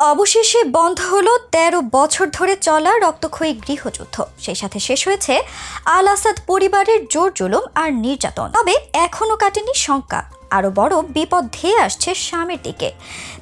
অবশেষে বন্ধ হলো তেরো বছর ধরে চলা রক্তক্ষয়ী গৃহযুদ্ধ। সেই সাথে শেষ হয়েছে আল আসাদ পরিবারের জোর জুলুম আর নির্যাতন। তবে এখনও কাটেনি শঙ্কা। আরও বড় বিপদ ধেয়ে আসছে স্বামীর দিকে।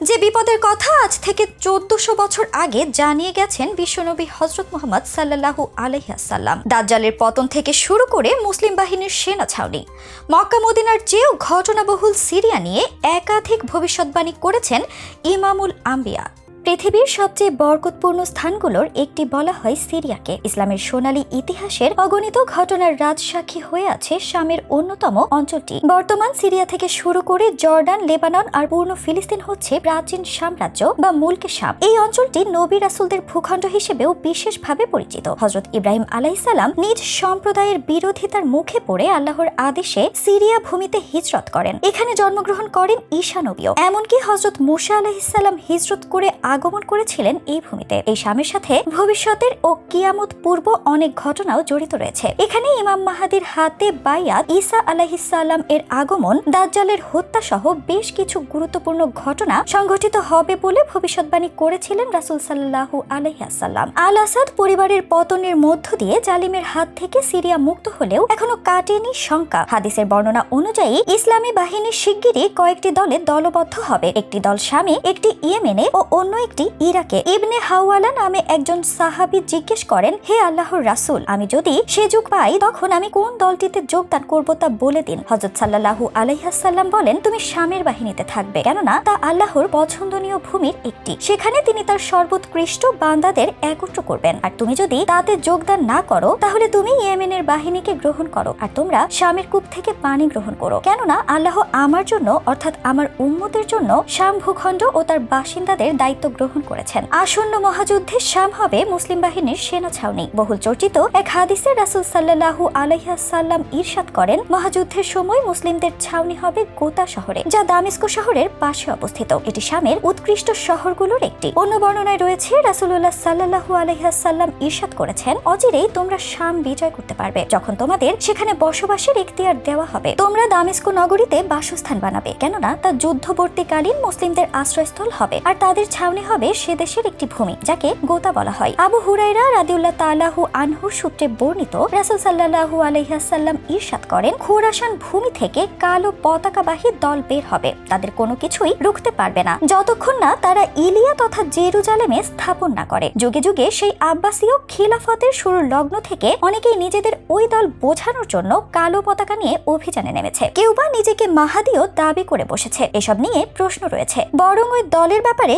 যে বিপদের কথা আজ থেকে চোদ্দশো বছর আগে জানিয়ে গেছেন বিশ্বনবী হজরত মোহাম্মদ সাল্লাহু আলহিয়াসাল্লাম দাজ্জালের পতন থেকে শুরু করে মুসলিম বাহিনীর সেনা ছাউনি। মক্কা মদিনার চেয়েও ঘটনাবহুল সিরিয়া নিয়ে একাধিক ভবিষ্যৎবাণী করেছেন ইমামুল আম্বিয়া। পৃথিবীর সবচেয়ে বরকতপূর্ণ স্থানগুলোর একটি বলা হয় সিরিয়াকে। ইসলামের সোনালী ইতিহাসের অগণিত ঘটনার রাজসাক্ষী হয়ে আছে শামের অন্যতম অঞ্চলটি। বর্তমান সিরিয়া থেকে শুরু করে জর্ডান, লেবানন আর পূর্ণ ফিলিস্তিন হচ্ছে প্রাচীন সাম্রাজ্য বা মুলকে সাম এই অঞ্চলটি নবী রাসুলদের ভূখণ্ড হিসেবেও বিশেষভাবে পরিচিত। হজরত ইব্রাহিম আলাইসাল্লাম নিজ সম্প্রদায়ের বিরোধিতার মুখে পড়ে আল্লাহর আদেশে সিরিয়া ভূমিতে হিজরত করেন। এখানে জন্মগ্রহণ করেন ঈশা নবীও। এমনকি হজরত মুসা আলাহিসাল্লাম হিজরত করে আগমন করেছিলেন এই ভূমিতে। এই স্বামীর সাথে ভবিষ্যতের ও কিয়ামত পূর্ব অনেক ঘটনাও জড়িত রয়েছে। এখানে ইমাম মাহাদির হাতে বাইয়াত ঈসা আলাহিসাল্লাম এর আগমন, দাজ্জালের হত্যা সহ বেশ কিছু গুরুত্বপূর্ণ ঘটনা সংঘটিত হবে বলে ভবিষ্যৎবাণী করেছিলেন রাসুল সাল্লাহু আলহিয়াসাল্লাম আল আসাদ পরিবারের পতনের মধ্য দিয়ে জালিমের হাত থেকে সিরিয়া মুক্ত হলেও এখনও কাটেনি শঙ্কা। হাদিসের বর্ণনা অনুযায়ী ইসলামী বাহিনী শিগগিরই কয়েকটি দলে দলবদ্ধ হবে। একটি দল স্বামী, একটি ইয়েমেনে ও অন্য একটি ইরাকে ইবনে হাওয়ালা নামে একজন সাহাবী জিজ্ঞেস করেন, হে আল্লাহর রাসূল, আমি যদি সে যুগ পাই, তখন আমি কোন দলটিতে যোগদান করব তা বলে দিন। হজরত সাল্লাল্লাহু আলাইহাসাল্লাম বলেন, তুমি স্বামীর বাহিনীতে থাকবে, কেননা তা আল্লাহর পছন্দনীয় ভূমির একটি। সেখানে তিনি তার সর্বোৎকৃষ্ট বান্দাদের একত্র করবেন। আর তুমি যদি তাতে যোগদান না করো, তাহলে তুমি ইয়েমেনের বাহিনীকে গ্রহণ করো। আর তোমরা স্বামীর কূপ থেকে পানি গ্রহণ করো। কেননা আল্লাহ আমার জন্য, অর্থাৎ আমার উম্মতের জন্য, শাম ভূখণ্ড ও তার বাসিন্দাদের দায়িত্ব গ্রহণ করেছেন। আসন্ন মহাযুদ্ধে শাম হবে মুসলিম বাহিনীর সেনা ছাউনি। বহুল চর্চিত এক হাদিসে রাসুল সাল্লাহু আলাইহাসাল্লাম ইরশাদ করেন, মহাযুদ্ধের সময় মুসলিমদের ছাউনি হবে গোতা শহরে, যা দামিস্কো শহরের পাশে অবস্থিত। এটি শামের উৎকৃষ্ট শহরগুলোর একটি। অন্য বর্ণনায় রয়েছে রাসুল্লাহ সাল্লাহু আলাইহাসাল্লাম ইরশাদ করেছেন, অচিরেই তোমরা শাম বিজয় করতে পারবে। যখন তোমাদের সেখানে বসবাসের এখতিয়ার দেওয়া হবে, তোমরা দামিস্কো নগরীতে বাসস্থান বানাবে। কেননা তা যুদ্ধবর্তীকালীন মুসলিমদের আশ্রয়স্থল হবে, আর তাদের ছাউনি হবে সে দেশের একটি ভূমি, যাকে গোতা বলা হয়। আবু হুরাইরা রাদিউল্লাহ তালাহু আনহুর সূত্রে বর্ণিত রাসুল সাল্লাহু আলহিহাসাল্লাম ইরশাদ করেন, খোরাসান ভূমি থেকে কালো পতাকাবাহী দল বের হবে। তাদের কোনো কিছুই রুখতে পারবে না। যতক্ষণ না তারা ইলিয়া তথা জেরুজালেমে স্থাপন না করে। যুগে যুগে সেই আব্বাসীয় খিলাফতের শুরুর লগ্ন থেকে অনেকেই নিজেদের ওই দল বোঝানোর জন্য কালো পতাকা নিয়ে অভিযানে নেমেছে। কেউ বা নিজেকে মাহাদিও দাবি করে বসেছে। এসব নিয়ে প্রশ্ন রয়েছে। বরং ওই দলের ব্যাপারে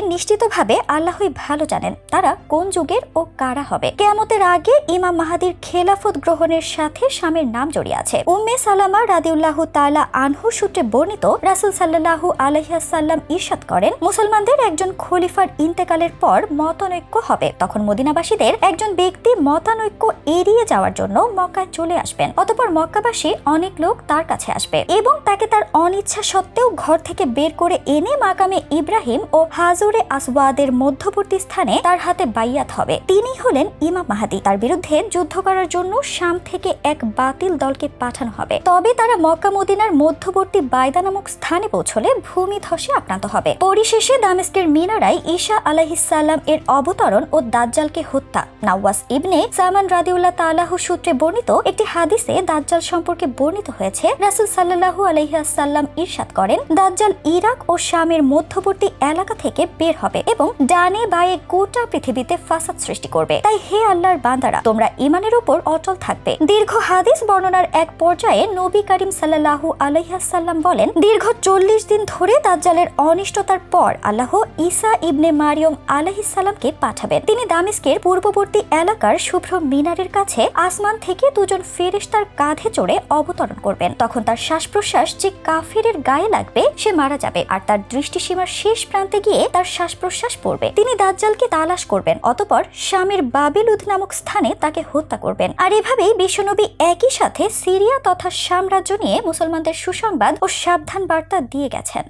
নিশ্চিতভাবে আল্লাহই ভালো জানেন তারা কোন যুগের ও কারা হবে। কেয়ামতের আগে ইমাম মাহাদির খেলাফত গ্রহণের সাথে স্বামীর নাম জড়িয়ে আছে। উম্মে সালামা রাদিউল্লাহ তাআলা আনহু সূত্রে বর্ণিত রাসূল সাল্লাল্লাহু আলাইহাসাল্লাম ইরশাদ করেন, মুসলমানদের একজন খলিফার ইন্তেকালের পর মতানৈক্য হবে। তখন মদিনাবাসীদের একজন ব্যক্তি মতানৈক্য এড়িয়ে যাওয়ার জন্য মক্কায় চলে আসবেন। অতপর মক্কাবাসী অনেক লোক তার কাছে আসবে এবং তাকে তার অনিচ্ছা সত্ত্বেও ঘর থেকে বের করে এনে মাকামে ইব্রাহিম ও হাজুরে আসওয়াদের মধ্যবর্তী স্থানে তার হাতে বাইয়াত হবে। তিনি হলেন ইমাম মাহাদি। তার বিরুদ্ধে যুদ্ধ করার জন্য শাম থেকে এক বাতিল দলকে পাঠানো হবে। তবে তারা মক্কা মদিনার মধ্যবর্তী বায়দা নামক স্থানে পৌঁছলে ভূমি ধসে আক্রান্ত হবে। পরিশেষে দামেস্কের মিনারায় ঈশা আলাহিসাল্লাম এর অবতরণ ও দাজ্জালকে হত্যা। নাওয়াস ইবনে সামান রাদিউল্লাহ তালাহু সূত্রে বর্ণিত একটি হাদিসে দাজ্জাল সম্পর্কে বর্ণিত হয়েছে, রাসুল সাল্লাহু আলহিহাসাল্লাম ইরশাদ করেন, দাজ্জাল ইরাক ও শামের মধ্যবর্তী এলাকা থেকে বের হবে। এবং ডানে বায়ে গোটা পৃথিবীতে ফাসাদ সৃষ্টি করবে। তাই হে আল্লাহর বান্দারা, তোমরা ইমানের উপর অটল থাকবে। দীর্ঘ হাদিস বর্ণনার এক পর্যায়ে নবী করিম সাল্লাহু আলহিহাসাল্লাম বলেন, দীর্ঘ চল্লিশ দিন ধরে দাজ্জালের অনিষ্টতার পর আল্লাহ ঈসা ইবনে মারিয়ম আলহিসাল্লামকে পাঠাবেন। তিনি দামিস্কের পূর্ববর্তী এলাকার শুভ্র মিনারের কাছে আসমান থেকে দুজন ফেরেশতার কাঁধে চড়ে অবতরণ করবেন। তখন তার শ্বাস প্রশ্বাস যে কাফিরের গায়ে লাগবে, সে মারা যাবে। আর তার দৃষ্টিসীমার শেষ প্রান্তে গিয়ে তার শ্বাস প্রশ্বাস পড়বে। তিনি দাজ্জালকে তালাশ করবেন, অতপর স্বামীর বাবিলুদ নামক স্থানে তাকে হত্যা করবেন। আর এভাবেই বিশ্বনবী একই সাথে সিরিয়া তথা সাম্রাজ্য নিয়ে মুসলমানদের সুসংবাদ ও সাবধান বার্তা দিয়ে গেছেন।